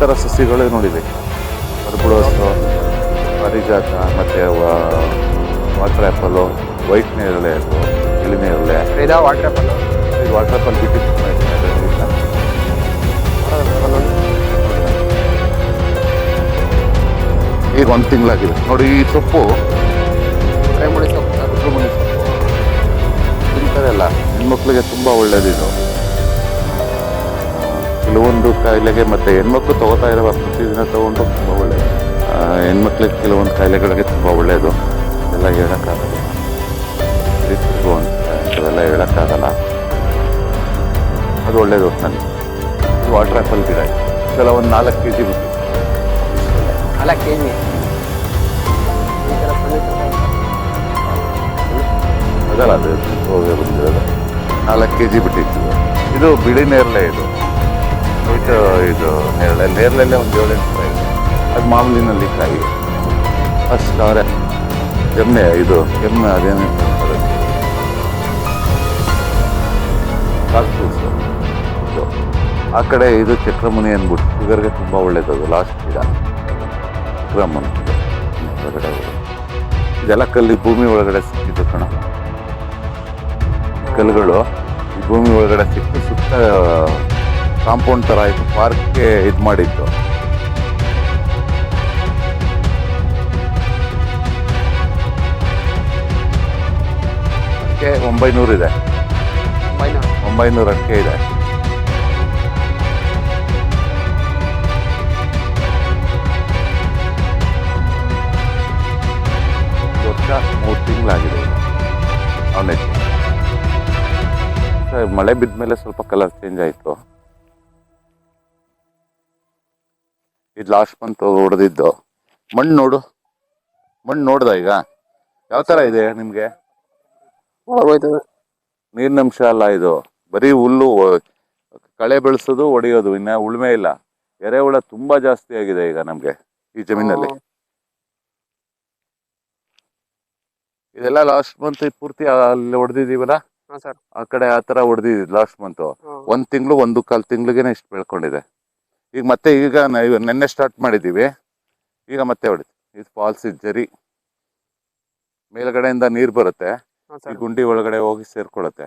ಥರ ಸಸಿಗಳೇ ನೋಡಿದೆ. ಕರ್ಬುಳೋಸು ಪರಿಜಾತ ಮತ್ತು ವಾಟರ್ ಆ್ಯಪಲು ವೈಟ್ ನೇರಳೆ ಅದು ಇಳಿ ನೇರಳೆ. ಇದಾ ವಾಟರ್ ಆ್ಯಪಲ್. ಈಗ ವಾಟರ್ ಆ್ಯಪಲ್ ಬಿಟ್ಟಿದ್ದು ಈಗ ಒಂದು ತಿಂಗಳಾಗಿದೆ. ನೋಡಿ ಈ ಸೊಪ್ಪು. ಸೊಪ್ಪು. ಸೊಪ್ಪು. ತಿಂತಾರೆ ಅಲ್ಲ. ಸೊಪ್ಪು ತಿಂತಾರಲ್ಲ ಹೆಣ್ಮಕ್ಳಿಗೆ ತುಂಬ ಒಳ್ಳೇದಿದು. ಕೆಲವೊಂದು ಕಾಯಿಲೆಗೆ ಮತ್ತೆ ಹೆಣ್ಮಕ್ಳು ತಗೋತಾ ಇರೋ ಪ್ರತಿದಿನ ತಗೊಂಡು ತುಂಬ ಒಳ್ಳೆಯದು ಹೆಣ್ಮಕ್ಳಿಗೆ ಕೆಲವೊಂದು ಕಾಯಿಲೆಗಳಿಗೆ ತುಂಬ ಒಳ್ಳೆಯದು ಎಲ್ಲ ಹೇಳೋಕ್ಕಾಗಲ್ಲ. ರಿಸ್ಕು ಅಂತ ಅದೆಲ್ಲ ಹೇಳೋಕ್ಕಾಗಲ್ಲ. ಅದು ಒಳ್ಳೇದು ನನಗೆ ವಾಟರ್ ಆ್ಯಪಲ್ ಗಿಡ ಕೆಲವೊಂದು ನಾಲ್ಕು ಕೆ ಜಿ ಬಿಟ್ಟು. ನಾಲ್ಕು ಕೆ ಜಿ ಅದಲ್ಲ ಅದು ಹೋಗಿ ಬಂದಿರೋದು. ನಾಲ್ಕು ಕೆ ಜಿ ಬಿಟ್ಟಿತ್ತು. ಇದು ಬಿಳಿ ನೇರಳೆ ಇದು. ಇದು ನೇರಳೆ ನೇರಳೆಲ್ಲೇ ಒಂದು ಏಳೆಂಟು ರೂಪಾಯಿ ಇದೆ. ಅದು ಮಾಮೂಲಿನಲ್ಲಿ ಕಾಯಿ. ಅಷ್ಟು ಅವರೇ. ಎಮ್ಮೆ, ಇದು, ಎಮ್ಮೆ ಅದೇನು. ಆ ಕಡೆ ಇದು ಚಕ್ರಮುನಿ ಅಂದ್ಬಿಟ್ಟು ಶುಗರ್ಗೆ ತುಂಬ ಒಳ್ಳೇದದು ಲಾಸ್ಟ್ ಗಿಡ. ಚಕ್ರಮುನಿ. ಹೊರಗಡೆ ಇದೆಲ್ಲ ಕಲ್ಲಿ ಭೂಮಿ ಒಳಗಡೆ ಸಿಕ್ಕಿದ್ದು ಕಣ. ಕಲ್ಲುಗಳು ಭೂಮಿ ಒಳಗಡೆ ಸಿಕ್ಕು, ಸುತ್ತ ಕಾಂಪೌಂಡ್ ಥರ ಆಯಿತು ಪಾರ್ಕ್ಗೆ ಇದು ಮಾಡಿದ್ದು. ಅಡಿಕೆ ಒಂಬೈನೂರು ಇದೆ. ಒಂಬೈನೂರು ಅಡಿಕೆ ಇದೆ ವರ್ಷ ಮೂರು ತಿಂಗಳಾಗಿದೆ ಅವನಕ್ಕೆ ಮಳೆ ಬಿದ್ದ ಮೇಲೆ ಸ್ವಲ್ಪ ಕಲರ್ ಚೇಂಜ್ ಆಯಿತು. ಇದು ಲಾಸ್ಟ್ ಮಂತ್ ಹೊಡೆದಿದ್ದು. ಮಣ್ಣು ನೋಡು. ಮಣ್ಣು ನೋಡ್ದ ಈಗ? ಯಾವ ಥರ ಇದೆ ನಿಮಗೆ? ನೀರಿನ ಅಂಶ ಅಲ್ಲ ಇದು. ಬರೀ ಹುಲ್ಲು ಕಳೆ ಬೆಳೆಸೋದು ಒಡೆಯೋದು ಇನ್ನ ಉಳುಮೆ ಇಲ್ಲ. ಎರೆಹುಳ ತುಂಬಾ ಜಾಸ್ತಿ ಆಗಿದೆ ಈಗ ನಮ್ಗೆ ಈ ಜಮೀನಲ್ಲಿ. ಇದೆಲ್ಲ ಲಾಸ್ಟ್ ಮಂತ್ ಪೂರ್ತಿ ಅಲ್ಲಿ ಹೊಡೆದಿದೀವಲ್ಲ ಆ ಕಡೆ ಆ ತರ ಹೊಡೆದಿದ್ವಿ ಲಾಸ್ಟ್ ಮಂತ್ ಒಂದ್ ತಿಂಗಳು ಒಂದು ಕಾಲ್ ತಿಂಗ್ಳಿಗೆನೆ ಇಷ್ಟು ಬೆಳ್ಕೊಂಡಿದೆ. ಈಗ ಮತ್ತೆ ಈಗ ನೆನ್ನೆ ಸ್ಟಾರ್ಟ್ ಮಾಡಿದ್ದೀವಿ. ಈಗ ಮತ್ತೆ ಹೊಡಿತು. ಇದು ಫಾಲ್ಸ್ ಜರಿ ಮೇಲ್ಗಡೆಯಿಂದ ನೀರು ಬರುತ್ತೆ. ಈ ಗುಂಡಿ ಒಳಗಡೆ ಹೋಗಿ ಸೇರ್ಕೊಳತ್ತೆ.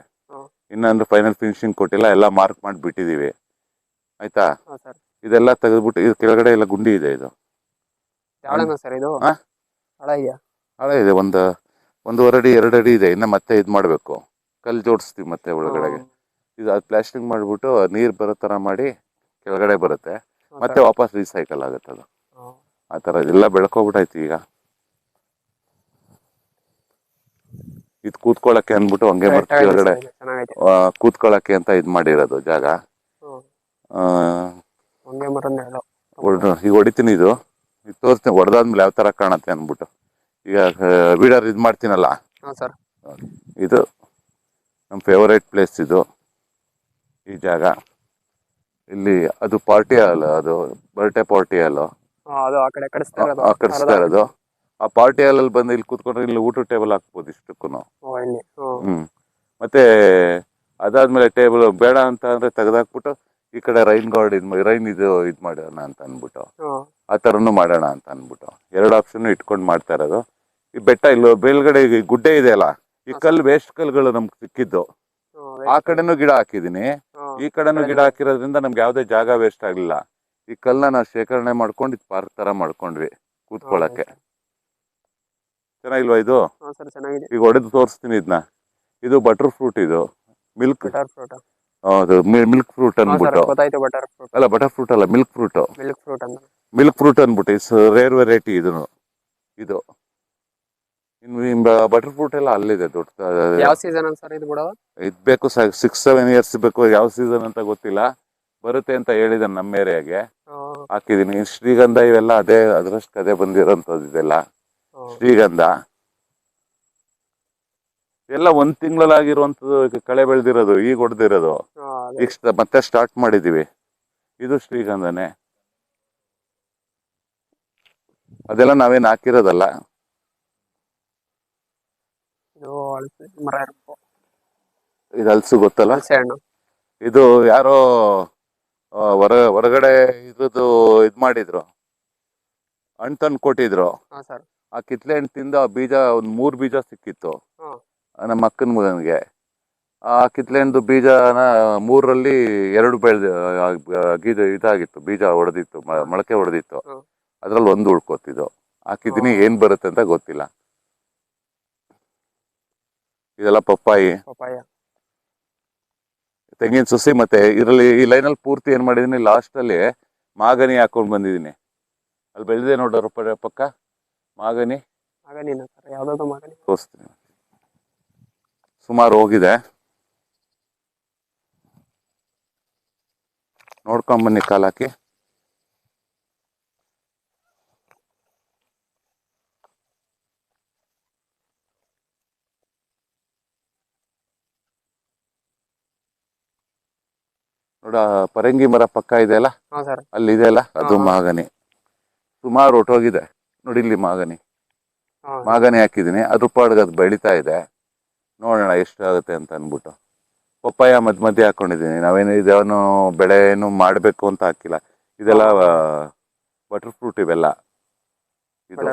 ಇನ್ನೊಂದು ಫೈನಲ್ ಫಿನಿಶಿಂಗ್ ಕೊಟ್ಟಿಲ್ಲ ಎಲ್ಲ ಮಾರ್ಕ್ ಮಾಡಿ ಬಿಟ್ಟಿದೀವಿ ಆಯ್ತಾ ಇದೆಲ್ಲ ತೆಗೆದ್ಬಿಟ್ಟು ಇದು ಕೆಳಗಡೆ ಎಲ್ಲ ಗುಂಡಿ ಇದೆ ಇದು. ಹಳೆ ಇದೆ ಒಂದು ಒಂದೂವರೆ ಅಡಿ ಎರಡು ಅಡಿ ಇದೆ. ಇನ್ನ ಮತ್ತೆ ಇದು ಮಾಡಬೇಕು. ಕಲ್ ಜೋಡಿಸ್ತೀವಿ ಮತ್ತೆ ಒಳಗಡೆ ಇದು ಅದು ಪ್ಲಾಸ್ಟಿಂಗ್ ಮಾಡಿಬಿಟ್ಟು ನೀರು ಬರೋ ಥರ ಮಾಡಿ ಕೆಳಗಡೆ ಬರುತ್ತೆ. ಮತ್ತೆ ವಾಪಸ್ ರೀಸೈಕಲ್ ಆಗುತ್ತೆ ಅದು. ಆ ಥರ ಎಲ್ಲ ಬೆಳ್ಕೊಬಿಟ್ಟೈತಿ ಈಗ. ಇದು ಕೂತ್ಕೊಳ್ಳಕ್ಕೆ ಅಂದ್ಬಿಟ್ಟು ಹಂಗೆ ಬರ್ತೀವಿ ಕೆಳಗಡೆ ಕೂತ್ಕೊಳ್ಳಕ್ಕೆ ಅಂತ ಇದು ಮಾಡಿರೋದು ಜಾಗ. ಈಗ ಹೊಡಿತೀನಿ ಇದು. ಈಗ ತೋರಿಸ್ತೀನಿ ಹೊಡೆದಾದ್ಮೇಲೆ ಯಾವ ಥರ ಕಾಣತ್ತೆ ಅಂದ್ಬಿಟ್ಟು. ಈಗ ವೀಡರ್ ಇದು ಮಾಡ್ತೀನಲ್ಲ? ಇದು ನಮ್ಮ ಫೇವರೇಟ್ ಪ್ಲೇಸ್ ಇದು ಈ ಜಾಗ. ಇಲ್ಲಿ ಅದು ಪಾರ್ಟಿ ಹಾಲ್ ಅದು ಬರ್ಡೇ ಪಾರ್ಟಿ ಹಾಲು. ಹಾಂ ಅದು ಆ ಕಡೆ ಕಡಿಸ್ತಾ ಇರೋದು. ಆ ಪಾರ್ಟಿ ಹಾಲಲ್ಲಿ ಬಂದು ಇಲ್ಲಿ ಕೂತ್ಕೊಂಡ್ರೆ ಇಲ್ಲಿ ಊಟ ಟೇಬಲ್ ಹಾಕ್ಬೋದು ಇಷ್ಟಕ್ಕೂ ಹ್ಮ್. ಮತ್ತೆ ಅದಾದ್ಮೇಲೆ ಟೇಬಲ್ ಬೇಡ ಅಂತ ಅಂದ್ರೆ ತೆಗ್ದಾಕ್ಬಿಟ್ಟು ಈ ಕಡೆ ರೈನ್ ಗಾರ್ಡ್ ಇದ್ ರೈನ್ ಇದು ಇದ್ ಮಾಡೋಣ ಅಂತ ಅನ್ಬಿಟ್ಟು ಆ ತರನು ಮಾಡೋಣ ಅಂತ ಅನ್ಬಿಟ್ಟು ಎರಡು ಆಪ್ಷನ್ ಇಟ್ಕೊಂಡು ಮಾಡ್ತಾ ಇರೋದು. ಈ ಬೆಟ್ಟ ಇಲ್ಲ ಮೇಲ್ಗಡೆ ಗುಡ್ಡೆ ಇದೆ ಅಲ್ಲ ಈ ಕಲ್ಲು ವೇಸ್ಟ್ ಕಲ್ಗಳು ನಮ್ಗೆ ಸಿಕ್ಕಿದ್ದು. ಆ ಕಡೆನೂ ಗಿಡ ಹಾಕಿದೀನಿ ಈ ಕಡೆನೂ ಗಿಡ ಹಾಕಿರೋದ್ರಿಂದ ನಮ್ಗೆ ಯಾವುದೇ ಜಾಗ ವೇಸ್ಟ್ ಆಗಲಿಲ್ಲ. ಈ ಕಲ್ಲನ್ನ ನಾವು ಶೇಖರಣೆ ಮಾಡ್ಕೊಂಡು ಇದು ಪಾರ್ಕ್ ತರ ಮಾಡ್ಕೊಂಡ್ವಿ ಕೂತ್ಕೊಳ್ಳಕ್ಕೆ ಚೆನ್ನಾಗಿಲ್ವಾ ಇದು? ಈಗ ಒಡೆದು ತೋರಿಸ್ತೀನಿ ಇದನ್ನ ಇದು ಬಟರ್ ಫ್ರೂಟ್ ಇದು. ಮಿಲ್ಕ್ ಅದು ಮಿಲ್ಕ್ ಫ್ರೂಟ್ ಅನ್ಬಿಟ್ಟು ಅಲ್ಲ ಬಟರ್ ಫ್ರೂಟ್ ಅಲ್ಲ ಮಿಲ್ಕ್ ಫ್ರೂಟ್ ಮಿಲ್ಕ್ ಫ್ರೂಟ್ ಅನ್ಬಿಟ್ಟು ರೇರ್ ವೆರೈಟಿ ಇದು ಇದು. ಇನ್ನು ಬಟರ್ ಫ್ರೂಟ್ ಎಲ್ಲ ಅಲ್ಲಿದೆ ದೊಡ್ಡ ಯಾವ ಸೀಸನ್ ಸರ್ ಇದು ಬಿಡೋದು? ಇದು ಬೇಕು ಸಿಕ್ಸ್ ಸೆವೆನ್ ಇಯರ್ಸ್ ಬೇಕು. ಯಾವ ಸೀಸನ್ ಅಂತ ಗೊತ್ತಿಲ್ಲ. ಬರುತ್ತೆ ಅಂತ ಹೇಳಿದ ನಮ್ಮ ಏರಿಯಾಗೆ. ಹಾಕಿದೀನಿ. ಶ್ರೀಗಂಧ ಇವೆಲ್ಲ ಅದೇ ಅದರಷ್ಟು ಅದೇ ಬಂದಿರೋಂಥದ್ದು ಇದೆಲ್ಲ. ಶ್ರೀಗಂಧ. ಎಲ್ಲ ಒಂದ್ ತಿಂಗಳಲ್ಲಾಗಿರುವಂತದ್ದು ಕಳೆ ಬೆಳೆದಿರೋದು ಈಗ ಹೊಡೆದಿರೋದು ಈಗ ಮತ್ತೆ ಸ್ಟಾರ್ಟ್ ಮಾಡಿದೀವಿ. ಇದು ಶ್ರೀಗಂಧನೇ. ಅದೆಲ್ಲ ನಾವೇನ್ ಹಾಕಿರೋದಲ್ಲ. ಇದು ಹಳಸೆ ಮರ ಇರ್ಬೇಕು. ಇದು ಹಲ್ಸು ಗೊತ್ತಲ್ಲ? ಹಲಸೆ ಹಣ್ಣು. ಇದು ಯಾರೋ ಆ, ಹೊರ ಹೊರಗಡೆ ಇದ್ರದ್ದು ಇದು ಮಾಡಿದ್ರು. ಹಣ್ಣು ತಂದು ಕೊಟ್ಟಿದ್ರು. ಹಾ ಸರ್. ಆ ಕಿತ್ಲೆ ಹಣ್ಣು ತಿಂದ ಆ ಬೀಜ ಒಂದು ಮೂರು ಬೀಜ ಸಿಕ್ಕಿತ್ತು. ಆ, ನಮ್ಮ ಅಕ್ಕನ ಮಗನಿಗೆ. ಆ ಕಿತ್ಲೆ ಹಣ್ಣು ಬೀಜನ ಮೂರರಲ್ಲಿ ಎರಡು ಬೆಳೆದ ಗೀಜ ಇದಾಗಿತ್ತು. ಬೀಜ ಹೊಡೆದಿತ್ತು ಮೊಳಕೆ ಹೊಡೆದಿತ್ತು ಹ್ಮ್. ಅದ್ರಲ್ಲಿ ಒಂದು ಉಳ್ಕೋತಿದ್ದು. ಆ ಹ್ಮ್. ಏನ್ ಬರುತ್ತೆ ಅಂತ ಗೊತ್ತಿಲ್ಲ. ಇದೆಲ್ಲ ಪಪ್ಪಾಯಿ. ಪಪ್ಪಾಯ. ತೆಂಗಿನ ಸುಸಿ ಮತ್ತೆ ಇದರಲ್ಲಿ ಈ ಲೈನಲ್ಲಿ ಪೂರ್ತಿ ಏನ್ ಮಾಡಿದೀನಿ ಲಾಸ್ಟ್ ಅಲ್ಲಿ ಮಾಗನಿ ಹಾಕೊಂಡು ಬಂದಿದ್ದೀನಿ. ಅಲ್ಲಿ ಬೆಳೆದಿದೆ ನೋಡೋರು ಪಕ್ಕ. ಮಾಗನಿ. ಮಗನಿನ ಯಾವ್ದಾದ್ರು ತೋರಿಸ್ತೀನಿ. ಸುಮಾರು ಹೋಗಿದೆ. ನೋಡ್ಕೊಂಡ್ ಬನ್ನಿ ಪರಂಗಿ ಮರ ಪಕ್ಕ ಇದೆಯಲ್ಲ ಹಾ ಸರ್. ಅಲ್ಲಿ ಇದೆಯಲ್ಲ ಅದು ಹಾ. ಮಾಗನಿ ಸುಮಾರು ಒಟ್ಟೋಗಿದೆ. ನೋಡಿ ಇಲ್ಲಿ ಮಾಗನಿ ಹಾ. ಮಾಗನಿ ಹಾಕಿದ್ದೀನಿ. ಅದ್ರ ಪಾಡ್ಗೆ ಅದು ಬೆಳೀತಾ ಇದೆ. ನೋಡೋಣ ಎಷ್ಟಾಗುತ್ತೆ ಅಂತ ಅಂದ್ಬಿಟ್ಟು. ಪಪ್ಪಾಯ ಮಧ್ಯ ಮಧ್ಯೆ ಹಾಕೊಂಡಿದ್ದೀನಿ. ನಾವೇನು ಇದೇನು ಬೆಳೆ ಏನು ಮಾಡಬೇಕು ಅಂತ ಹಾಕಿಲ್ಲ. ಇದೆಲ್ಲ ಬಟರ್ ಫ್ರೂಟ್ ಇವೆಲ್ಲ. ಇದು.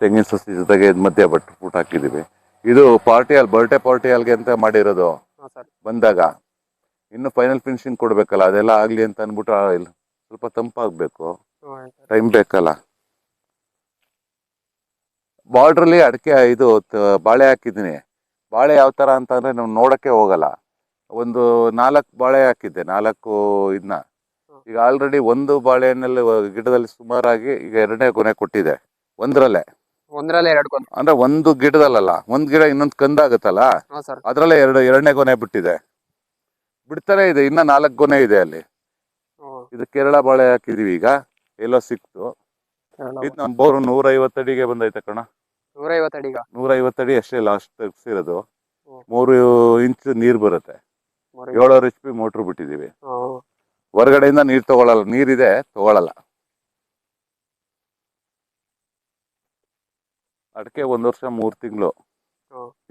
ತೆಂಗಿನ ಸಸಿ ಜೊತೆಗೆ ಇದ್ ಮಧ್ಯೆ ಬಟರ್ ಫ್ರೂಟ್ ಹಾಕಿದೀವಿ ಇದು ಪಾರ್ಟಿ ಹಾಲ್ ಬರ್ಡೇ ಪಾರ್ಟಿ ಹಾಲ್ಗೆ ಅಂತ ಮಾಡಿರೋದು. ಹಾ ಸರ್. ಬಂದಾಗ. ಇನ್ನು ಫೈನಲ್ ಫಿನಿಶಿಂಗ್ ಕೊಡ್ಬೇಕಲ್ಲ ಅದೆಲ್ಲ ಆಗ್ಲಿ ಅಂತ ಅಂದ್ಬಿಟ್ಟು ಇಲ್ಲ ಸ್ವಲ್ಪ ತಂಪಾಗಬೇಕು. ಟೈಮ್ ಬೇಕಲ್ಲ. ಬಾರ್ಡ್ರಲ್ಲಿ ಅಡಿಕೆ ಇದು ಬಾಳೆ ಹಾಕಿದ್ದೀನಿ. ಬಾಳೆ ಯಾವ ತರ ಅಂತಂದ್ರೆ ನಾವು ನೋಡಕ್ಕೆ ಹೋಗಲ್ಲ. ಒಂದು ನಾಲ್ಕು ಬಾಳೆ ಹಾಕಿದ್ದೆ ನಾಲ್ಕು ಇದನ್ನ ಈಗ ಆಲ್ರೆಡಿ ಒಂದು ಬಾಳೆಹಣ್ಣಲ್ಲಿ ಗಿಡದಲ್ಲಿ ಸುಮಾರಾಗಿ ಈಗ ಎರಡನೇ ಕೊನೆ ಕೊಟ್ಟಿದೆ. ಒಂದ್ರಲ್ಲೇ. ಒಂದ್ರಲ್ಲೇ ಎರಡು ಅಂದ್ರೆ ಒಂದು ಗಿಡದಲ್ಲಲ್ಲ ಒಂದ್ ಗಿಡ ಇನ್ನೊಂದು ಕಂದಾಗತ್ತಲ್ಲ? ಅದ್ರಲ್ಲೇ ಎರಡು ಎರಡನೇ ಕೊನೆ ಬಿಟ್ಟಿದೆ. ಬಿಡ್ತಾನೆ ಇದೆ ಇನ್ನ ನಾಲ್ಕು ಗೊನೆ ಇದೆ ಅಲ್ಲಿ. ಇದು ಕೇರಳ ಬಾಳೆ ಹಾಕಿದೀವಿ ಈಗ ಎಲ್ಲೋ ಸಿಕ್ತು. ಕೇರಳ ಇದು ನಮ್ಮ ಬೋರು ನೂರೈವತ್ತು ಅಡಿಗೆ ಬಂದೈತೆ ಕಣ. ನೂರೈವತ್ತು ಅಡಿ ಅಷ್ಟೇ ಲಾಸ್ಟ್ ತೆಗ್ಸಿರೋದು. ಮೂರು ಇಂಚ್ ನೀರ್ ಬರುತ್ತೆ. ಏಳೂರು ಎಚ್ ಪಿ ಮೋಟ್ರ್ ಬಿಟ್ಟಿದೀವಿ. ಹೊರಗಡೆಯಿಂದ ನೀರ್ ತಗೊಳಲ್ಲ ನೀರಿದೆ ತಗೊಳಲ್ಲ. ಅಡಿಕೆ ಒಂದ್ ವರ್ಷ ಮೂರ್ ತಿಂಗಳು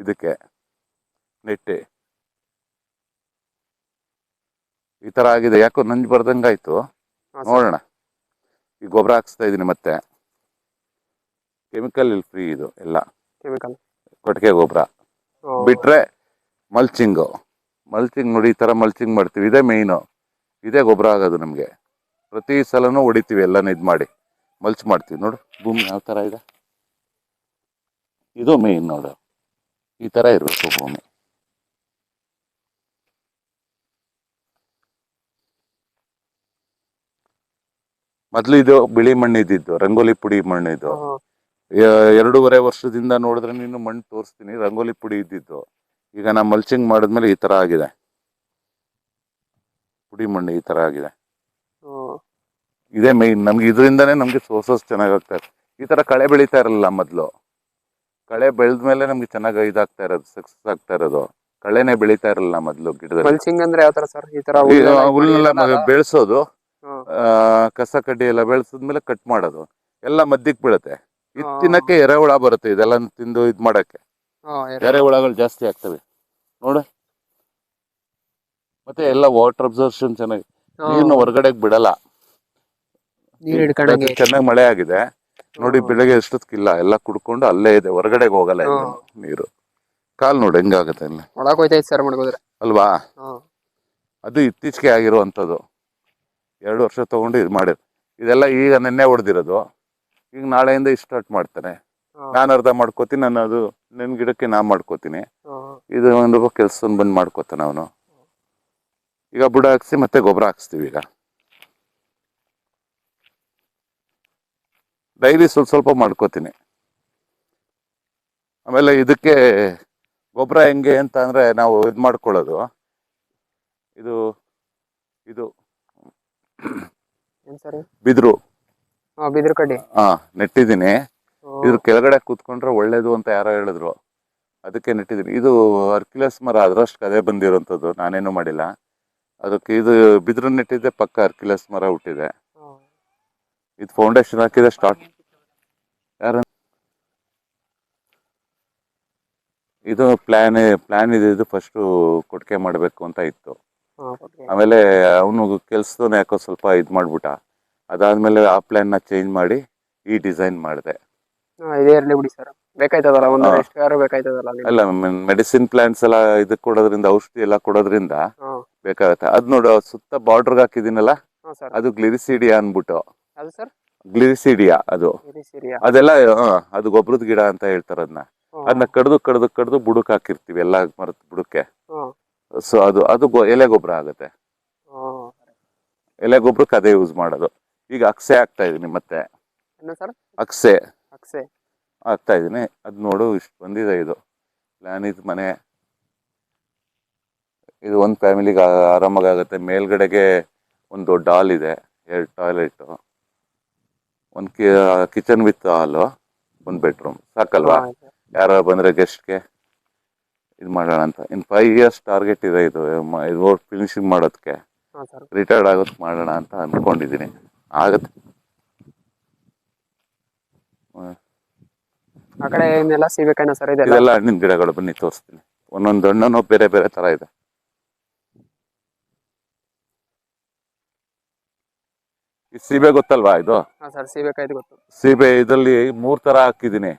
ಇದಕ್ಕೆ ನೆಟ್ಟಿ. ಈ ತರ ಆಗಿದೆ. ಯಾಕೋ ನಂಜು ಬರ್ದಂಗಾಯ್ತು. ನೋಡೋಣ. ಈ ಗೊಬ್ಬರ ಹಾಕ್ಸ್ತಾ ಇದೀನಿ ಮತ್ತೆ. ಕೆಮಿಕಲ್ ಇಲ್ಲಿ ಫ್ರೀ ಇದು ಎಲ್ಲ. ಕೆಮಿಕಲ್ ಕೊಟ್ಟಿಗೆ ಗೊಬ್ಬರ. ಬಿಟ್ರೆ ಮಲ್ಚಿಂಗು ಮಲ್ಚಿಂಗ್ ನೋಡಿ ಈ ತರ ಮಲ್ಚಿಂಗ್ ಮಾಡ್ತೀವಿ. ಇದೇ ಮೇಯ್ನು ಇದೇ ಗೊಬ್ಬರ ಆಗೋದು ನಮಗೆ. ಪ್ರತಿ ಸಲನೂ ಹೊಡಿತೀವಿ ಎಲ್ಲಾನು ಇದು ಮಾಡಿ. ಮಲ್ಚ್ ಮಾಡ್ತೀವಿ ನೋಡು. ಭೂಮಿ ಯಾವ ಥರ ಇದೆ? ಇದು ಮೇಯ್ನ್ ನೋಡು. ಈ ಥರ ಇರಬೇಕು ಭೂಮಿ. ಮೊದಲು ಇದು ಬಿಳಿ ಮಣ್ಣು ಇದ್ದಿದ್ದು ರಂಗೋಲಿ ಪುಡಿ ಮಣ್ಣು ಇದು ಎರಡೂವರೆ ವರ್ಷದಿಂದ ನೋಡಿದ್ರೆ ನೀನು ಮಣ್ಣು ತೋರಿಸ್ತೀನಿ ರಂಗೋಲಿ ಪುಡಿ ಇದ್ದಿದ್ದು. ಈಗ ನಾ ಮಲ್ಚಿಂಗ್ ಮಾಡಿದ್ಮೇಲೆ ಈ ತರ ಆಗಿದೆ. ಪುಡಿ ಮಣ್ಣು ಈ ತರ ಆಗಿದೆ. ಇದೇ ಮೈನ್ ನಮ್ಗೆ ಇದರಿಂದಾನೇ ನಮ್ಗೆ ಸೋರ್ಸಸ್ ಚೆನ್ನಾಗಿ ಆಗ್ತಾ ಇದೆ ಈ ತರ ಕಳೆ ಬೆಳೀತಾ ಇರಲ್ಲ ಮೊದಲು. ಕಳೆ ಬೆಳೆದ್ಮೇಲೆ ನಮ್ಗೆ ಚೆನ್ನಾಗಿ ಇದಾಗ್ತಾ ಇರೋದು ಸಕ್ಸಸ್ ಆಗ್ತಾ ಇರೋದು. ಕಳೆನೆ ಬೆಳೀತಾ ಇರಲ್ಲ ಮೊದಲು ಗಿಡದಲ್ಲಿ. ಮಲ್ಚಿಂಗ್ ಅಂದ್ರೆ ಯಾವ ತರ ಸರ್? ಈ ತರ ಹುಲ್ಲೆಲ್ಲ? ಬೆಳೆಸೋದು. ಕಸ ಕಡ್ಡಿ ಎಲ್ಲ ಬೆಳೆಸಿದ್ಮೇಲೆ ಕಟ್ ಮಾಡೋದು. ಎಲ್ಲ ಮಧ್ಯಕ್ಕೆ ಬೀಳುತ್ತೆ. ಇದು. ತಿನ್ನಕ್ಕೆ ಎರೆಹುಳ ಬರುತ್ತೆ. ಇದೆಲ್ಲ ತಿಂದು ಇದ್ ಮಾಡಕ್ಕೆ. ಎರೆಹುಳಗಳು ಜಾಸ್ತಿ ಆಗ್ತವೆ. ನೋಡು. ಮತ್ತೆ ಎಲ್ಲ ವಾಟರ್ ಅಬ್ಸರ್ಷನ್ ಚೆನ್ನಾಗಿ ನೀರ್ನ ಹೊರಗಡೆ ಬಿಡಲ್ಲ. ಚೆನ್ನಾಗಿ ಮಳೆ ಆಗಿದೆ. ನೋಡಿ. ಬೆಳಗ್ಗೆ ಎಷ್ಟೊತ್ತಿಲ್ಲ ಎಲ್ಲ ಕುಡ್ಕೊಂಡು ಅಲ್ಲೇ ಇದೆ. ಹೊರಗಡೆ ಹೋಗಲ್ಲ ನೀರು. ಕಾಲ್ ನೋಡಿ ಹೆಂಗಾಗತ್ತೆ ಅಲ್ಲಿ? ಅಲ್ವಾ? ಅದು ಇತ್ತೀಚೆಗೆ ಆಗಿರುವಂಥದ್ದು. ಎರಡು ವರ್ಷ ತಗೊಂಡು ಇದು ಮಾಡಿದ್ರು ಇದೆಲ್ಲ ಈಗ ನೆನ್ನೆ ಹೊಡೆದಿರೋದು. ಈಗ ನಾಳೆಯಿಂದ ಸ್ಟಾರ್ಟ್ ಮಾಡ್ತಾನೆ. ನಾನು ಅರ್ಧ ಮಾಡ್ಕೋತೀನಿ ನಾನು ಅದು ನಿನ್ನ ಗಿಡಕ್ಕೆ ನಾನು ಮಾಡ್ಕೋತೀನಿ. ಇದು ಒಂದು ಕೆಲಸ ಬಂದು ಮಾಡ್ಕೋತಾನೆ ಅವನು. ಈಗ ಬುಡ ಹಾಕ್ಸಿ ಮತ್ತೆ ಗೊಬ್ಬರ ಹಾಕ್ಸ್ತೀವಿ ಈಗ. ಡೈಲಿ ಸ್ವಲ್ಪ ಸ್ವಲ್ಪ ಮಾಡ್ಕೋತೀನಿ. ಆಮೇಲೆ ಇದಕ್ಕೆ ಗೊಬ್ಬರ ಹೆಂಗೆ ಅಂತ ಅಂದರೆ ನಾವು ಇದು ಮಾಡ್ಕೊಳ್ಳೋದು. ಇದು ಇದು ಬಿದ್ರು. ಬಿದ್ರು ಕಡ್ಡಿ. ಹಾ ನೆಟ್ಟಿದ್ದೀನಿ. ಇದ್ರ ಕೆಳಗಡೆ ಕೂತ್ಕೊಂಡ್ರೆ ಒಳ್ಳೇದು ಅಂತ ಯಾರೋ ಹೇಳಿದ್ರು. ಅದಕ್ಕೆ ನೆಟ್ಟಿದ್ದೀನಿ. ಇದು ಅರ್ಕಿಲಸ್ ಮರ ಅದ್ರಷ್ಟು ಕದೆ ಬಂದಿರೋಂಥದ್ದು. ನಾನೇನು ಮಾಡಿಲ್ಲ. ಅದಕ್ಕೆ ಇದು ಬಿದ್ರು ನೆಟ್ಟಿದ್ದೆ ಪಕ್ಕ ಅರ್ಕಿಲಸ್ ಮರ ಹುಟ್ಟಿದೆ. ಇದು ಫೌಂಡೇಶನ್ ಹಾಕಿದೆ ಸ್ಟಾರ್ಟ್ ಯಾರು ಇದು ಪ್ಲಾನ್ ಪ್ಲಾನ್ ಇದೆ. ಇದು ಫಸ್ಟು ಕೊಟ್ಟಿಗೆ ಮಾಡಬೇಕು ಅಂತ ಇತ್ತು. ಆಮೇಲೆ ಅವನು ಕೆಲ್ಸದವನು ಯಾಕೋ ಸ್ವಲ್ಪ ಇದು ಮಾಡ್ಬಿಟ್ಟ. ಅದಾದ್ಮೇಲೆ ಆ ಪ್ಲಾನ್ನ ಚೇಂಜ್ ಮಾಡಿ ಈ ಡಿಸೈನ್ ಮಾಡಿದೆ. ಹಾ ಇದೇ ಇರ್ಲಿ ಬಿಡಿ ಸರ್ ಬೇಕಾಯ್ತದಲ್ಲ ಒಂದು ಹಾ. ಎಷ್ಟು ಯಾರು ಬೇಕಾಯ್ತದಲ್ಲ ನಿಮ್ಗೆ? ಅಲ್ಲ ಮೆಡಿಸಿನ್ ಪ್ಲಾಂಟ್ಸ್ ಎಲ್ಲ ಇದಕ್ಕೆ ಕೊಡೋದ್ರಿಂದ ಔಷಧಿ ಎಲ್ಲ ಕೊಡೋದ್ರಿಂದ ಬೇಕಾಗತ್ತೆ. ಅದ್ ನೋಡು ಸುತ್ತ ಬಾರ್ಡರ್ ಹಾಕಿದ್ದೀನಲ್ಲ ಹಾ ಸರ್ ಅದು ಗ್ಲಿರಿಸಿಡಿಯಾ ಅನ್ಬಿಟ್ಟು. ಅದು ಸರ್ ಗ್ಲಿರಿಸಿಡಿಯಾ ಅದು. ಸಿರಿಯಾ ಅದೆಲ್ಲ ಅದು ಗೊಬ್ಬರದ ಗಿಡ ಅಂತ ಹೇಳ್ತಾರ ಅದನ್ನ ಅದನ್ನ ಕಡ್ದು ಕಡ್ದು ಕಡ್ದು ಬುಡಕ್ ಹಾಕಿರ್ತೀವಿ ಎಲ್ಲ ಮರದ ಬುಡಕ್ಕೆ. ಸೊ ಅದು ಅದು ಗೊ- ಎಲೆ ಗೊಬ್ಬರ ಆಗುತ್ತೆ. ಎಲೆ ಗೊಬ್ಬರಕ್ಕೆ ಅದೇ ಯೂಸ್ ಮಾಡೋದು. ಈಗ ಅಕ್ಸೆ ಆಗ್ತಾ ಇದೀನಿ ಮತ್ತೆ. ಅಕ್ಸೆ. ಅಕ್ಸೆ. ಆಗ್ತಾ ಇದೀನಿ. ಅದು ನೋಡು ಇಷ್ಟು ಬಂದಿದೆ ಇದು. ಪ್ಲಾನಿದ್ ಮನೆ. ಇದು ಒಂದು ಫ್ಯಾಮಿಲಿಗೆ ಆರಾಮಾಗಿ ಆಗುತ್ತೆ ಮೇಲ್ಗಡೆಗೆ ಒಂದು ದೊಡ್ಡ ಹಾಲ್ ಇದೆ. ಎರಡು ಟಾಯ್ಲೆಟ್ ಒಂದು ಕಿಚನ್ ವಿತ್ ಹಾಲು ಒಂದು ಬೆಡ್ರೂಮ್ ಸಾಕಲ್ವಾ. ಯಾರು ಬಂದ್ರೆ ಗೆಸ್ಟ್ಗೆ ಇದು ಮಾಡೋಣ ಅಂತ. ಇನ್ ಫೈವ್ ಇಯರ್ಸ್ ಟಾರ್ಗೆಟ್ ಇದೆ ಇದು. ಮ- ಇದು ಫಿನಿಶಿಂಗ್ ಮಾಡೋದಕ್ಕೆ ಹಾ ಸರ್. ರಿಟೈರ್ಡ್ ಆಗೋದು ಮಾಡೋಣ ಅಂತ ಅಂದ್ಕೊಂಡಿದ್ದೀನಿ ಆಗತ್ತೆ. ಆ ಕಡೆ ಇನ್ನೆಲ್ಲ ಸೀಬೆಕಾಯಿನ ಸರ್ ಇದೆಲ್ಲ? ಇದೆಲ್ಲ ಹಣ್ಣಿನ ಗಿಡಗಳು ಬನ್ನಿ ತೋರಿಸ್ತೀನಿ. ಒಂದೊಂದು ಹಣ್ಣು ಬೇರೆ ಬೇರೆ ತರ ಇದೆ. ಈ ಸೀಬೆ ಗೊತ್ತಲ್ವಾ ಇದು? ಹಾ ಸರ್ ಸೀಬೆಕಾಯ್ದು ಗೊತ್ತು. ಸೀಬೆ ಇದರಲ್ಲಿ ಮೂರ್ ತರ ಹಾಕಿದೀನಿ.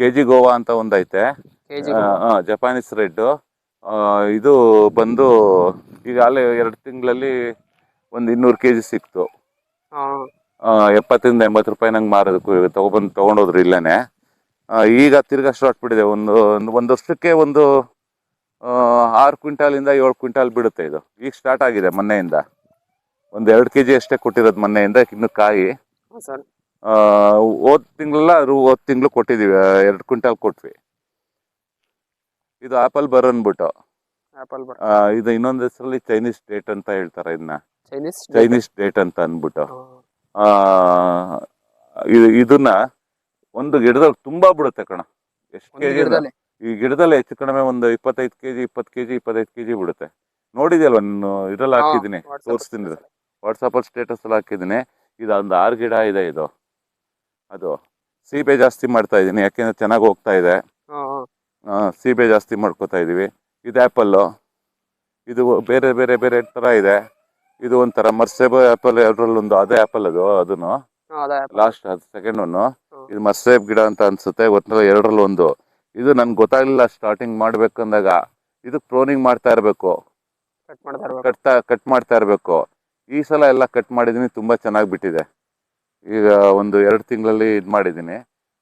ಕೆ ಜಿ ಗೋವಾ ಅಂತ ಒಂದೈತೆ. ಕೆಜಿ ಜಪಾನೀಸ್ ರೆಡ್ ಇದು ಬಂದು ಈಗ ಅಲ್ಲೇ ಎರಡು ತಿಂಗಳಲ್ಲಿ ಒಂದು ಇನ್ನೂರು ಕೆ ಜಿ ಸಿಕ್ತು. ಎಪ್ಪತ್ತರಿಂದ ಎಂಬತ್ತು ರೂಪಾಯಿ ನಂಗೆ ಮಾರೋದಕ್ಕೂ ತಗೊಬಂದು ತೊಗೊಂಡೋದ್ರು ಇಲ್ಲೇ ಈಗ ತಿರ್ಗಾ ಸ್ಟಾರ್ಟ್ ಬಿಟ್ಟಿದೆ. ಒಂದು ಒಂದು- ಒಂದು ವರ್ಷಕ್ಕೆ ಒಂದು ಆರು ಕ್ವಿಂಟಾಲಿಂದ ಏಳು ಕ್ವಿಂಟಾಲ್ ಬಿಡುತ್ತೆ ಇದು. ಈಗ ಸ್ಟಾರ್ಟ್ ಆಗಿದೆ ಮೊನ್ನೆಯಿಂದ. ಒಂದು ಎರಡು ಕೆ ಜಿ ಅಷ್ಟೇ ಕೊಟ್ಟಿರೋದು ಮೊನ್ನೆಯಿಂದ ಇನ್ನು ಕಾಯಿ. ಹೋದ ತಿಂಗಳಲ್ಲ ಹೋದ್ ತಿಂಗಳು ಕೊಟ್ಟಿದ್ದೀವಿ ಎರಡು ಕ್ವಿಂಟಾಲ್ ಕೊಟ್ವಿ. ಇದು ಆಪಲ್ ಬರ್ ಅನ್ಬಿಟ್ಟು. ಆಪಲ್ ಬರ್. ಆ, ಇದು ಇನ್ನೊಂದ್ ಹೆಸರಲ್ಲಿ ಚೈನೀಸ್ ಡೇಟ್ ಅಂತ ಹೇಳ್ತಾರೆ ಇದನ್ನ ಚೈನೀಸ್ ಚೈನೀಸ್ ಡೇಟ್ ಅಂತ ಅನ್ಬಿಟ್ಟು. ಆ, ಇದು ಇದನ್ನ ಒಂದು ಗಿಡದಲ್ಲಿ ತುಂಬಾ ಬಿಡುತ್ತೆ ಕಣ. ಎಷ್ಟು ಒಂದು ಕೆಜಿ ಗಿಡದಲ್ಲಿ. ಈ ಗಿಡದಲ್ಲಿ ಹೆಚ್ಚು ಕಡಿಮೆ ಒಂದು ಇಪ್ಪತ್ತೈದು ಕೆಜಿ ಇಪ್ಪತ್ತು ಕೆಜಿ ಇಪ್ಪತ್ತೈದು ಕೆಜಿ ಬಿಡುತ್ತೆ. ನೋಡಿದ್ಯಲ್ವ ನಾನು? ಇದ್ರಲ್ಲಿ ಹಾ, ಹಾಕಿದ್ದೀನಿ. WhatsApp ತೋರಿಸ್ತೀನಿ. ವಾಟ್ಸಪ್ ಅಲ್ಲಿ. ಸ್ಟೇಟಸ್ ಅಲ್ಲಿ ಹಾಕಿದ್ದೀನಿ. ಇದು ಒಂದು ಆರು ಗಿಡ ಇದೆ ಇದು. ಅದು. ಸೀಬೆ ಜಾಸ್ತಿ ಮಾಡ್ತಾ ಇದ್ದೀನಿ. ಯಾಕೆಂದ್ರೆ ಚೆನ್ನಾಗಿ ಹೋಗ್ತಾ ಇದೆ. ಹಾ ಹಾ. ಆ, ಸೀಬೆ ಜಾಸ್ತಿ ಮಾಡ್ಕೋತಾ ಇದೀವಿ. ಇದು ಆ್ಯಪಲ್ಲು ಇದು ಬೇರೆ ಬೇರೆ ಬೇರೆ ಥರ ಇದೆ. ಇದು ಒಂಥರ ಮರ್ಸೇಬ ಆ್ಯಪಲ್ ಎರಡರಲ್ಲೊಂದು ಅದೇ ಆ್ಯಪಲ್ ಅದು ಅದನ್ನು. ಲಾಸ್ಟ್ ಅದು ಸೆಕೆಂಡ್ ಒನ್ನು ಇದು ಮರ್ಸೇಬ್ ಗಿಡ ಅಂತ ಅನ್ಸುತ್ತೆ ಒಟ್ಟು ಎರಡರಲ್ಲಿ ಒಂದು. ಇದು ನನ್ಗೆ ಗೊತ್ತಾಗಲಿಲ್ಲ ಸ್ಟಾರ್ಟಿಂಗ್ ಮಾಡ್ಬೇಕಂದಾಗ. ಇದು ಪ್ರೋನಿಂಗ್ ಮಾಡ್ತಾ ಇರಬೇಕು. ಕಟ್ ಮಾಡ್ತಾ ಇರ್ಬೇಕು. ಕಟ್ತಾ ಕಟ್ ಮಾಡ್ತಾ ಇರಬೇಕು. ಈ ಸಲ ಎಲ್ಲ ಕಟ್ ಮಾಡಿದ್ದೀನಿ ತುಂಬ ಚೆನ್ನಾಗಿ ಬಿಟ್ಟಿದೆ. ಈಗ ಒಂದು ಎರಡು ತಿಂಗಳಲ್ಲಿ ಇದು ಮಾಡಿದ್ದೀನಿ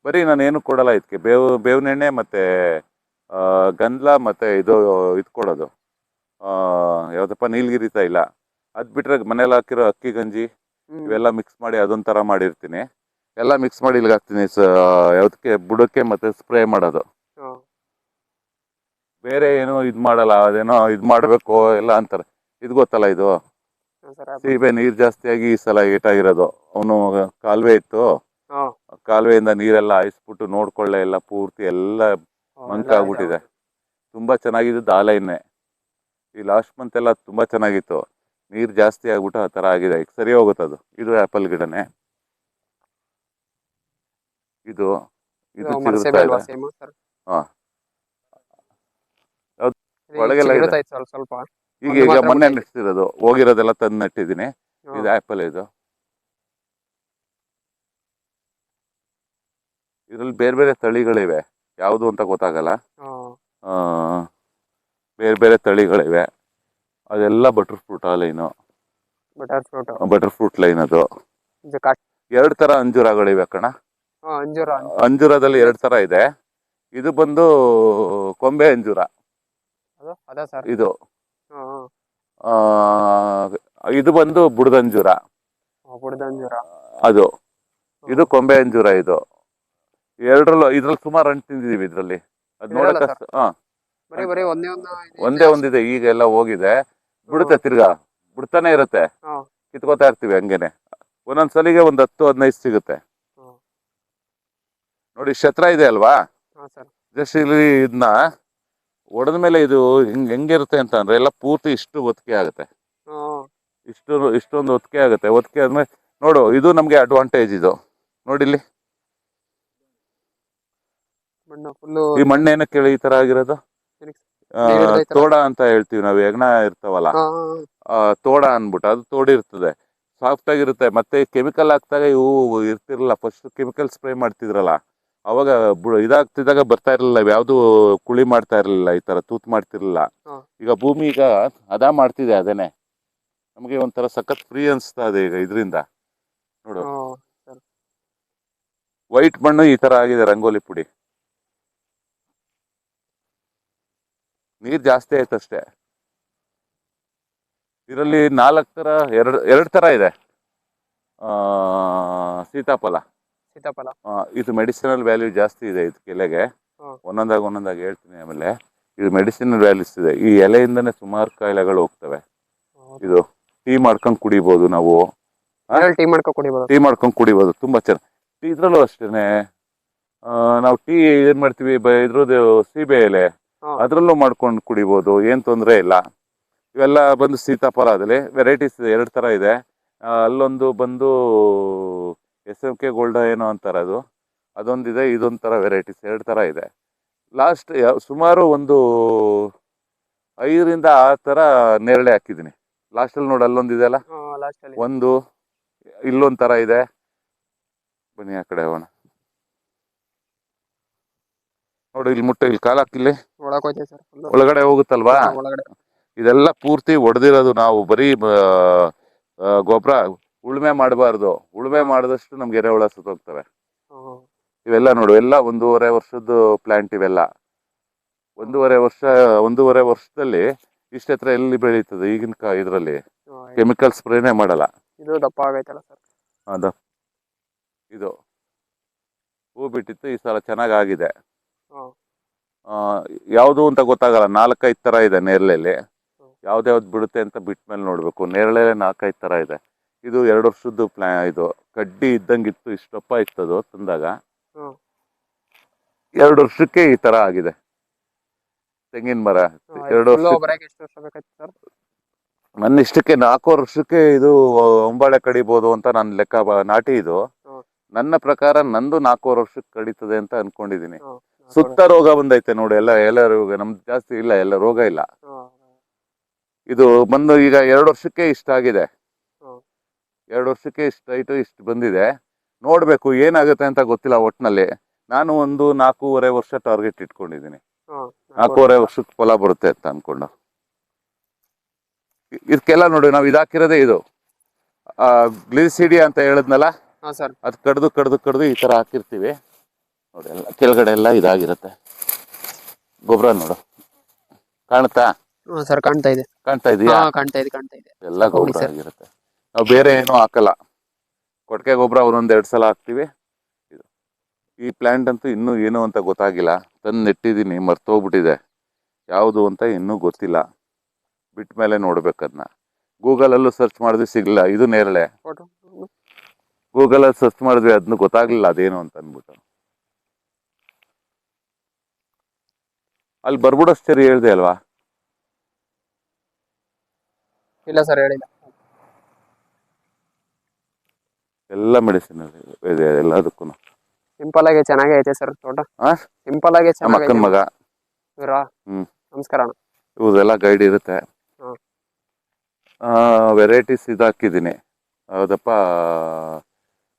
ಬರೀ ನಾನು ಏನು ಕೊಡಲ್ಲ ಇದಕ್ಕೆ. ಬೇವು ಬೇವಿನೆಣ್ಣೆ ಮತ್ತು ಗಂಧ ಮತ್ತು ಇದು ಇದು ಕೊಡೋದು. ಯಾವುದಪ್ಪ ನೀಲಗಿರಿ ತೈಲ ಅದು ಬಿಟ್ಟರೆ ಮನೇಲಿ ಹಾಕಿರೋ ಅಕ್ಕಿ ಗಂಜಿ. ಇವೆಲ್ಲ ಮಿಕ್ಸ್ ಮಾಡಿ ಅದೊಂಥರ ಮಾಡಿರ್ತೀನಿ. ಎಲ್ಲ ಮಿಕ್ಸ್ ಮಾಡಿ ಇಲ್ಲಿಗೆ ಹಾಕ್ತೀನಿ. ಸ ಯಾವುದಕ್ಕೆ ಬುಡಕ್ಕೆ ಮತ್ತು ಸ್ಪ್ರೇ ಮಾಡೋದು. ಬೇರೆ ಏನೋ ಇದು ಮಾಡಲ್ಲ. ಅದೇನೋ ಇದು ಮಾಡಬೇಕು ಎಲ್ಲ ಅಂತಾರೆ. ಇದು ಗೊತ್ತಲ್ಲ ಇದು? ಸೀಬೆ ನೀರು ಜಾಸ್ತಿಯಾಗಿ ಈ ಸಲ ಏಟಾಗಿರೋದು ಅವನು ಕಾಲುವೆ ಇತ್ತು. ಕಾಲುವೆಯಿಂದ ನೀರೆಲ್ಲ ಹಾಯಿಸ್ಬಿಟ್ಟು ನೋಡ್ಕೊಳ್ಳೆ ಎಲ್ಲ ಪೂರ್ತಿ ಎಲ್ಲ ಮಂಕ ಆಗ್ಬಿಟ್ಟಿದೆ. ತುಂಬಾ ಚೆನ್ನಾಗಿದ್ದು ಆಲೈನೆ ಈ ಲಾಸ್ಟ್ ಮಂತ್ ಎಲ್ಲ ತುಂಬಾ ಚೆನ್ನಾಗಿತ್ತು. ನೀರು ಜಾಸ್ತಿ ಆಗ್ಬಿಟ್ಟು ಆ ತರ ಆಗಿದೆ. ಈಗ ಸರಿ ಹೋಗುತ್ತೆ ಅದು. ಇದು ಆಪಲ್ ಗಿಡನೇ. ಇದು ಇದು ಒಳಗೆಲ್ಲ ಈಗ ಈಗ ಮೊನ್ನೆ. ನೆಟ್ಟಿರೋದು ಹೋಗಿರೋದೆಲ್ಲ ತಂದು ನೆಟ್ಟಿದ್ದೀನಿ. ಇದು ಆ್ಯಪಲ್ ಇದು. ಇದ್ರಲ್ಲಿ ಬೇರೆ ಬೇರೆ ತಳಿಗಳಿವೆ. ಯಾವುದು ಅಂತ ಗೊತ್ತಾಗಲ್ಲ. ಬೇರೆ ಬೇರೆ ತಳಿಗಳಿವೆ. ಅದೆಲ್ಲ butter fruit line butter fruit butter fruit line ಅದು. ಎರಡು ತರ ಅಂಜೂರಗಳಿವೆ ಕಣ. ಅಂಜೂರ. ಅಂಜೂರದಲ್ಲಿ ಎರಡು ತರ ಇದೆ. ಇದು ಬಂದು ಕೊಂಬೆ ಅಂಜೂರ. ಇದು. ಇದು ಬಂದು ಬುಡದಂಜೂರ. ಅದು. ಇದು ಕೊಂಬೆ ಅಂಜೂರ ಇದು. ಎರಡರಲ್ಲೂ ಇದ್ರಲ್ಲಿ ಸುಮಾರು ಹಣ್ಣು ತಿಂದಿದೀವಿ ಇದ್ರಲ್ಲಿ. ಅದ್ ನೋಡಕ್ ಹಾ. ಬರೀ ಬರೀ ಒಂದೇ ಒಂದು. ಒಂದೇ ಒಂದಿದೆ ಈಗ ಎಲ್ಲ ಹೋಗಿದೆ. ಬಿಡುತ್ತೆ ತಿರ್ಗಾ. ಬಿಡ್ತಾನೆ ಇರುತ್ತೆ. ಕಿತ್ಕೋತಾ ಇರ್ತೀವಿ ಹಂಗೇನೆ. ಒಂದೊಂದ್ ಸಲಿಗೆ ಒಂದ್ ಹತ್ತು ಹದಿನೈದು ಸಿಗುತ್ತೆ. ನೋಡಿ ಶತ್ರ ಇದೆ ಅಲ್ವಾ? ಜಸ್ಟ್ ಇಲ್ಲಿ ಇದನ್ನ ಒಡೆದ ಮೇಲೆ ಇದು ಹೆಂಗ್ ಹೆಂಗಿರುತ್ತೆ ಅಂತ ಅಂದ್ರೆ ಎಲ್ಲ ಪೂರ್ತಿ ಇಷ್ಟು ಒತ್ತಿಗೆ ಆಗುತ್ತೆ. ಇಷ್ಟು ಇಷ್ಟೊಂದು ಒತ್ತಿಗೆ ಆಗುತ್ತೆ. ಒತ್ತಿಗೆ ಆದ್ಮೇಲೆ ನೋಡು ಇದು ನಮ್ಗೆ ಅಡ್ವಾಂಟೇಜ್ ಇದು. ನೋಡಿಲ್ಲಿ? ಮಣ್ಣು ಫುಲ್ಲು ಈ ಮಣ್ಣು ಏನಕ್ಕೆ ಹೇಳಿ ಈ ತರ ಆಗಿರೋದು? ಆ, ತೋಡ ಅಂತ ಹೇಳ್ತೀವಿ ನಾವು ಹೆಗ್ಣ ಇರ್ತಾವಲ್ಲ. ಆ, ತೋಡ ಅನ್ಬಿಟ್ಟು ಅದು ತೋಡಿರ್ತದೆ. ಸಾಫ್ಟ್ ಆಗಿರುತ್ತೆ. ಮತ್ತೆ ಕೆಮಿಕಲ್ ಹಾಕ್ದಾಗ ಇವು ಇರ್ತಿರಲ್ಲ ಫಸ್ಟ್ ಕೆಮಿಕಲ್ ಸ್ಪ್ರೇ ಮಾಡ್ತಿದ್ರಲ್ಲ ಅವಾಗ ಇದಾಗ್ತಿದಾಗ ಇದಾಗ್ತಿದ್ದಾಗ ಬರ್ತಾ ಇರಲಿಲ್ಲ ಯಾವುದು ಕುಳಿ ಮಾಡ್ತಾ ಇರಲಿಲ್ಲ ಈ ತರ ತೂತ್ ಮಾಡ್ತಿರ್ಲಿಲ್ಲ. ಹಾ. ಈಗ ಭೂಮಿ ಈಗ ಅದ ಮಾಡ್ತಿದೆ ಅದೇನೆ ನಮಗೆ ಒಂಥರ ಸಖತ್ ಫ್ರೀ ಅನ್ಸ್ತಾ ಇದೆ ಈಗ ಇದರಿಂದ. ನೋಡು. ವೈಟ್ ಮಣ್ಣು ಈ ತರ ಆಗಿದೆ ರಂಗೋಲಿ ಪುಡಿ. ನೀರ್ ಜಾಸ್ತಿ ಆಯ್ತಷ್ಟೇ ಇದರಲ್ಲಿ ನಾಲ್ಕು ತರ ಎರಡು ಎರಡು ತರ ಇದೆ. ಆ, ಸೀತಾಫಲ. ಸೀತಾಫಲ. ಇದು ಮೆಡಿಸಿನಲ್ ವ್ಯಾಲ್ಯೂ ಜಾಸ್ತಿ ಇದೆ ಇದು ಎಲೆಗೆ. ಒಂದೊಂದಾಗಿ ಒಂದೊಂದಾಗಿ ಹೇಳ್ತೀನಿ ಆಮೇಲೆ. ಇದು ಮೆಡಿಸಿನಲ್ ವ್ಯಾಲ್ಯೂಸ್ ಇದೆ. ಈ ಎಲೆಯಿಂದನೇ ಸುಮಾರು ಕಾಯಿಲೆಗಳು ಹೋಗ್ತವೆ. ಇದು ಟೀ ಮಾಡ್ಕೊಂಡು ಕುಡಿಬೋದು ನಾವು. ಟೀ ಮಾಡ್ಕೊಂಡು ಕುಡಿಬೋದು. ಟೀ ಮಾಡ್ಕೊಂಡು ಕುಡಿಬೋದು. ತುಂಬಾ ಚೆನ್ನಾಗಿ. ಟೀ ಇದ್ರಲ್ಲೂ ಅಷ್ಟೇನೆ. ಆ, ನಾವು ಟೀ ಏನ್ ಮಾಡ್ತೀವಿ? ಇದ್ರದ್ದು ಸೀಬೆ ಎಲೆ. ಅದ್ರಲ್ಲೂ ಮಾಡ್ಕೊಂಡು ಕುಡಿಬೋದು ಏನು ತೊಂದರೆ ಇಲ್ಲ. ಇವೆಲ್ಲ ಬಂದು ಸೀತಾಫಲ ಅದಲ್ಲಿ ವೆರೈಟೀಸ್ ಎರಡು ತರ ಇದೆ. ಅಲ್ಲೊಂದು ಬಂದು ಎಸ್ ಎಂ ಕೆ ಗೋಲ್ಡ ಏನೋ ಅಂತಾರೆ ಅದು. ಅದೊಂದಿದೆ ಇದೊಂಥರ ವೆರೈಟೀಸ್ ಎರಡು ತರ ಇದೆ. ಲಾಸ್ಟ್ ಸುಮಾರು ಒಂದು ಐದರಿಂದ ಆ ಥರ ನೇರಳೆ ಹಾಕಿದ್ದೀನಿ. ಲಾಸ್ಟಲ್ಲಿ ನೋಡಿ ಅಲ್ಲೊಂದಿದೆ ಅಲ್ಲ. ಒಂದು ಇಲ್ಲೊಂದು ತರ ಇದೆ. ಬನ್ನಿ ಆ ಕಡೆ ಹೋಗೋಣ. ನೋಡಿ ಇಲ್ಲಿ ಮುಟ್ಟ ಇಲ್ಲಿ ಕಾಲ ಹಾಕಿಲ್ಲಿ ಒಳಕ್ ಸರ್ ಒಳಗಡೆ ಹೋಗುತ್ತಲ್ವಾ? ಒಳಗಡೆ. ಇದೆಲ್ಲ ಪೂರ್ತಿ ಒಡೆದಿರೋದು ನಾವು ಬರೀ ಗೊಬ್ಬರ ಉಳುಮೆ ಮಾಡಬಾರ್ದು. ಉಳುಮೆ ಮಾಡಿದಷ್ಟು ನಮ್ಗೆ ಎರೆಹುಳ ಸುತ್ತೋಗ್ತವೆ. ಇವೆಲ್ಲ ನೋಡು ಎಲ್ಲ ಒಂದೂವರೆ ವರ್ಷದ ಪ್ಲಾಂಟ್ ಇವೆಲ್ಲ. ಒಂದೂವರೆ ವರ್ಷ ಒಂದೂವರೆ ವರ್ಷದಲ್ಲಿ ಇಷ್ಟ ಹತ್ರ ಎಲ್ಲಿ ಬೆಳೀತದೆ ಈಗಿನ ಕಾ ಇದರಲ್ಲಿ? ಕೆಮಿಕಲ್ ಸ್ಪ್ರೇನೇ ಮಾಡಲ್ಲ. ಇದು ದಪ್ಪ ಆಗೈತಲ್ಲ ಸರ್. ಅದು ಇದು. ಹೂ ಬಿಟ್ಟಿತ್ತು ಈ ಸಲ ಚೆನ್ನಾಗ್ ಆಗಿದೆ. ಯಾವುದು ಅಂತ ಗೊತ್ತಾಗಲ್ಲ ನಾಲ್ಕೈದು ತರ ಇದೆ ನೇರಳೆಲಿ ಹ್ಮ್. ಯಾವ್ದ್ಯಾವ್ದು ಬಿಡುತ್ತೆ ಅಂತ ಬಿಟ್ಟ ಮೇಲೆ ನೋಡ್ಬೇಕು. ನೇರಳೆ ನಾಲ್ಕೈದು ತರ ಇದೆ. ಇದು ಎರಡು ವರ್ಷದ್ದು ಪ್ಲಾ ಇದು ಕಡ್ಡಿ ಇದ್ದಂಗಿತ್ತು ಇಷ್ಟಪ್ಪ ಇತ್ತದು ತಂದಾಗ. ಎರಡು ವರ್ಷಕ್ಕೆ ಈ ತರ ಆಗಿದೆ. ತೆಂಗಿನ ಮರ. ಎರಡು ವರ್ಷ ನನ್ನ ಇಷ್ಟಕ್ಕೆ ನಾಲ್ಕು ವರ್ಷಕ್ಕೆ ಇದು ಒಂಬಾಳೆ ಕಡಿಬೋದು ಅಂತ ನನ್ನ ಲೆಕ್ಕ ನಾಟಿ ಇದು. ನನ್ನ ಪ್ರಕಾರ ನಂದು ನಾಲ್ಕೂವರೆ ವರ್ಷಕ್ಕೆ ಕಡಿತದೆ ಅಂತ ಅನ್ಕೊಂಡಿದೀನಿ. ಸುತ್ತ ರೋಗ ಬಂದೈತೆ ನೋಡಿ ಎಲ್ಲ ಎಲ್ಲ ರೋಗ ನಮ್ದು ಜಾಸ್ತಿ ಇಲ್ಲ ಎಲ್ಲ ರೋಗ ಇಲ್ಲ. ಇದು ಬಂದು ಈಗ ಎರಡು ವರ್ಷಕ್ಕೆ ಇಷ್ಟ ಆಗಿದೆ. ಎರಡು ವರ್ಷಕ್ಕೆ ಇಷ್ಟ ಐಟು ಇಷ್ಟು ಬಂದಿದೆ. ನೋಡ್ಬೇಕು ಏನಾಗುತ್ತೆ ಅಂತ ಗೊತ್ತಿಲ್ಲ ಒಟ್ನಲ್ಲಿ. ನಾನು ಒಂದು ನಾಲ್ಕೂವರೆ ವರ್ಷ ಟಾರ್ಗೆಟ್ ಇಟ್ಕೊಂಡಿದ್ದೀನಿ. ನಾಲ್ಕೂವರೆ ವರ್ಷಕ್ಕೆ ಫಲ ಬರುತ್ತೆ ಅಂತ ಅನ್ಕೊಂಡು. ಇದಕ್ಕೆಲ್ಲ ನೋಡಿ ನಾವು ಇದಾಕಿರೋದೇ ಇದು. ಗ್ಲಿಸಿಡಿ ಅಂತ ಹೇಳಿದ್ನಲ್ಲ? ಅದು ಕಡ್ದು ಕಡ್ದು ಕಡ್ದು ಈ ತರ ಹಾಕಿರ್ತೀವಿ. ನೋಡಿ ಎಲ್ಲ ಕೆಳಗಡೆ ಎಲ್ಲ ಇದಾಗಿರುತ್ತೆ. ಗೊಬ್ಬರ ನೋಡು. ಕಾಣುತ್ತಾ ಹಾ ಸರ್ ಕಾಣ್ತಾ ಇದೆ. ಕಾಣ್ತಾ ಇದೆಯಾ? ಹಾ ಕಾಣ್ತಾ ಇದೆ ಕಾಣ್ತಾ ಇದೆ. ಎಲ್ಲ ಗೊಬ್ಬರ ಆಗಿರುತ್ತೆ. ನಾವು ಬೇರೆ ಏನೂ ಹಾಕಲ್ಲ. ಕೊಟ್ಟಿಗೆ ಗೊಬ್ಬರ ಒಂದೊಂದು ಎರಡು ಸಲ ಹಾಕ್ತಿವಿ. ಇದು ಈ ಪ್ಲಾಂಟ್ ಅಂತೂ ಇನ್ನೂ ಏನು ಅಂತ ಗೊತ್ತಾಗಿಲ್ಲ. ತಂದು ನೆಟ್ಟಿದ್ದೀನಿ ಮರ್ತೋಗ್ಬಿಟ್ಟಿದೆ. ಯಾವುದು ಅಂತ ಇನ್ನೂ ಗೊತ್ತಿಲ್ಲ. ಬಿಟ್ಟ ಮೇಲೆ ನೋಡ್ಬೇಕು ಅದನ್ನ ಗೂಗಲಲ್ಲೂ ಸರ್ಚ್ ಮಾಡಿದ್ವಿ ಸಿಗ್ಲಿಲ್ಲ. ಇದು ನೇರಳೆ. ಗೂಗಲ್ ಗೂಗಲಲ್ಲಿ ಸರ್ಚ್ ಮಾಡಿದ್ವಿ ಅದನ್ನ ಗೊತ್ತಾಗ್ಲಿಲ್ಲ ಅದೇನು ಅಂತ ಅಂದ್ಬಿಟ್ಟು. ಅಲ್ಲಿ ಬರ್ಬಿಡೋಷ್ಟು ಹೇಳ್ದೆ ಅಲ್ವಾ? ಇಲ್ಲ ಸರ್ ಹೇಳಿಲ್ಲ. ಎಲ್ಲ ಮೆಡಿಸಿನ್ ಇದೆ ಎಲ್ಲದಕ್ಕೂ ಸಿಂಪಲ್ ಆಗಿ ಚೆನ್ನಾಗೇ ಐತೆ ಸರ್ ತೋಟ. ಆ? ಸಿಂಪಲ್ ಆಗಿ ನಮ್ಮ ಅಕ್ಕನ ಮಗ. ಇವರಾ? ಹ್ಮ್. ನಮಸ್ಕಾರ ಅಣ್ಣ. ಇವ್ರದೆಲ್ಲ ಗೈಡ್ ಇರುತ್ತೆ. ವೆರೈಟೀಸ್ ವೆರೈಟೀಸ್ ಹಾಕಿದ್ದೀನಿ ಹೌದಪ್ಪ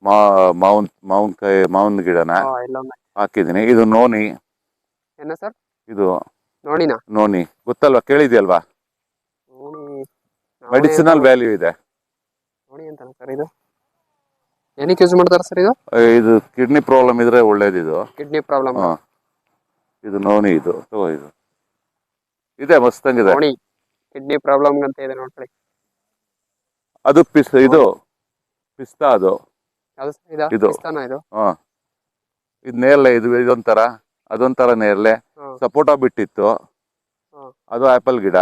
ಮಾ ಮಾವಿನ ಮಾವಿನಕಾಯಿ ಮಾವಿನ ಗಿಡನ ಹಾ ಇಲ್ಲೊಂದು ಹಾಕಿದ್ದೀನಿ. ಇದು ನೋನಿ. ಏನ ಸರ್? ಇದು ನೋಡಿನಾ ನೋನಿ ಗೊತ್ತಲ್ವಾ? ಕೇಳಿದ್ಯಲ್ವಾ? ನೋಡಿ ಮೆಡಿಸಿನಲ್ ವ್ಯಾಲ್ಯೂ ಇದೆ. ನೋಡಿ ಅಂತ ಸರ್ ಇದು. ಏನಕ್ಕೆ ಯೂಸ್ ಮಾಡ್ತಾರೆ ಸರ್ ಇದು? ಇದು ಕಿಡ್ನಿ ಪ್ರಾಬ್ಲಮ್ ಇದ್ರೆ ಒಳ್ಳೇದು ಇದು. ಕಿಡ್ನಿ ಪ್ರಾಬ್ಲಮ್ ಇದು ನೋನಿ ಇದು. ತಗೋ ಇದು. ಇದೆ ಮಸ್ತಂಗಿದೆ ನೋಡಿ ಕಿಡ್ನಿ ಪ್ರಾಬ್ಲಮ್ ಅಂತ ಇದೆ ನೋಡ್ಕೊಳ್ಳಿ ಅದು ಪಿಸ್ ಇದು. ಪಿಸ್ತಾ ಅದು. ಇದು? ಇದು. ಇದು? ನೇರಳೆ ಇದು ಇದೊಂಥರ. ಅದೊಂಥರ ನೇರಳೆ. ಸಪೋಟ ಬಿಟ್ಟಿತ್ತು. ಅದು ಆಪಲ್ ಗಿಡ.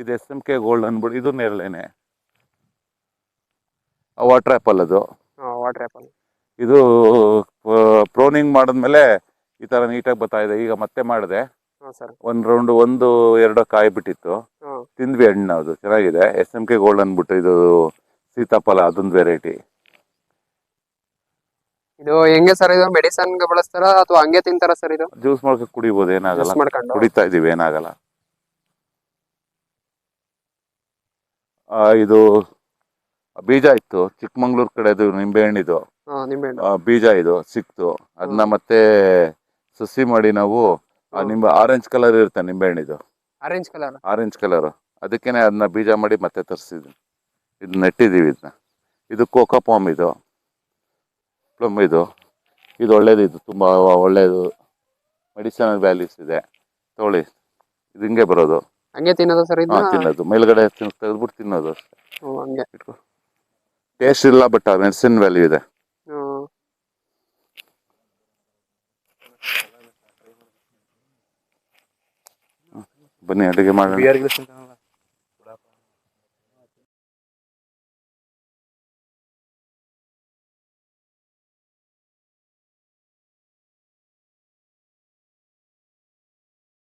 ಇದು ಎಸ್ ಎಂ ಕೆ ಗೋಲ್ಡ್ ಅನ್ಬಿಟ್ಟು ಇದು ನೇರಳೆನೆ. ವಾಟರ್ ಆಪಲ್ ಅದು. ವಾಟರ್ ಆಪಲ್ ಇದು ಪ್ರೋನಿಂಗ್ ಮಾಡಿದ್ಮೇಲೆ ಈ ತರ ನೀಟಾಗಿ ಬರ್ತಾ ಇದೆ. ಈಗ ಮತ್ತೆ ಮಾಡಿದೆ. ಒಂದ್ ರೌಂಡ್ ಒಂದು ಎರಡು ಕಾಯಿ ಬಿಟ್ಟಿತ್ತು. ತಿಂದ್ವಿ ಹಣ್ಣು ಅದು ಚೆನ್ನಾಗಿದೆ. ಎಸ್ ಎಂ ಕೆ ಗೋಲ್ಡ್ ಅಂದ್ಬಿಟ್ಟು ಇದು ಸೀತಾಫಲ ಅದೊಂದು ವೆರೈಟಿ. ಇದು ಹೆಂಗೆ ಸರ್ ಇದು? ಮೆಡಿಸನ್ ಬಳಸ್ತಾರ ಅಥವಾ ಹಂಗೆ ತಿಂತಾರ ಸರ್ ಇದು? ಜ್ಯೂಸ್ ಮಾಡ್ಕೊಂಡು ಕುಡಿಬಹುದು ಏನಾಗಲ್ಲ. ಮಾಡ್ಕೊಂಡು. ಕುಡಿತಾ ಇದೀವಿ ಏನಾಗಲ್ಲ. ಆ, ಇದು ಬೀಜ ಇತ್ತು ಚಿಕ್ಕಮಂಗ್ಳೂರ್ ಕಡೆದು ನಿಂಬೆ ಹಣ್ಣಿದು ಹಾ ನಿಂಬೆಹಣ್ಣು. ಆ, ಬೀಜ ಇದು ಸಿಕ್ತು. ಅದನ್ನ ಮತ್ತೆ ಸಸಿ ಮಾಡಿ ನಾವು ಆ ನಿಂಬೆ ಆರೆಂಜ್ ಕಲರ್ ಇರುತ್ತೆ ನಿಂಬೆ ಹಣ್ಣಿದು ಆರೆಂಜ್ ಕಲರ್ ಆರೆಂಜ್ ಕಲರ್ ಅದಕ್ಕೇನೆ ಅದನ್ನ ಬೀಜ ಮಾಡಿ ಮತ್ತೆ ತರಿಸಿದ್ವಿ. ಇದು ನೆಟ್ಟಿದೀವಿ ಇದನ್ನ ಇದು ಕೋಕೋ ಪಾಮ್ ಇದು. ಪ್ಲಮ್ ಇದು. ಇದು ಒಳ್ಳೇದು ಇದು ತುಂಬ ಒಳ್ಳೆಯದು ಮೆಡಿಸಿನಲ್ ವ್ಯಾಲ್ಯೂಸ್ ಇದೆ. ತಗೊಳ್ಳಿ. ಇದು ಹಿಂಗೆ ಬರೋದು. ಹಂಗೆ ತಿನ್ನೋದು ಸರ್ ಹಾ ಇದನ್ನ ತಿನ್ನೋದು. ಮೇಲ್ಗಡೆ ತಿನ್- ತೆಗೆದ್ಬಿಟ್ಟು ತಿನ್ನೋದು ಅಷ್ಟೇ. ಹಂಗೆ. ಟೇಸ್ಟ್ ಇಲ್ಲ ಬಟ್ ಮೆಡಿಸಿನ್ ವ್ಯಾಲ್ಯೂ ಇದೆ. ಹ್ಮ್. ಬನ್ನಿ ಅಡುಗೆ ಮಾಡೋಣ.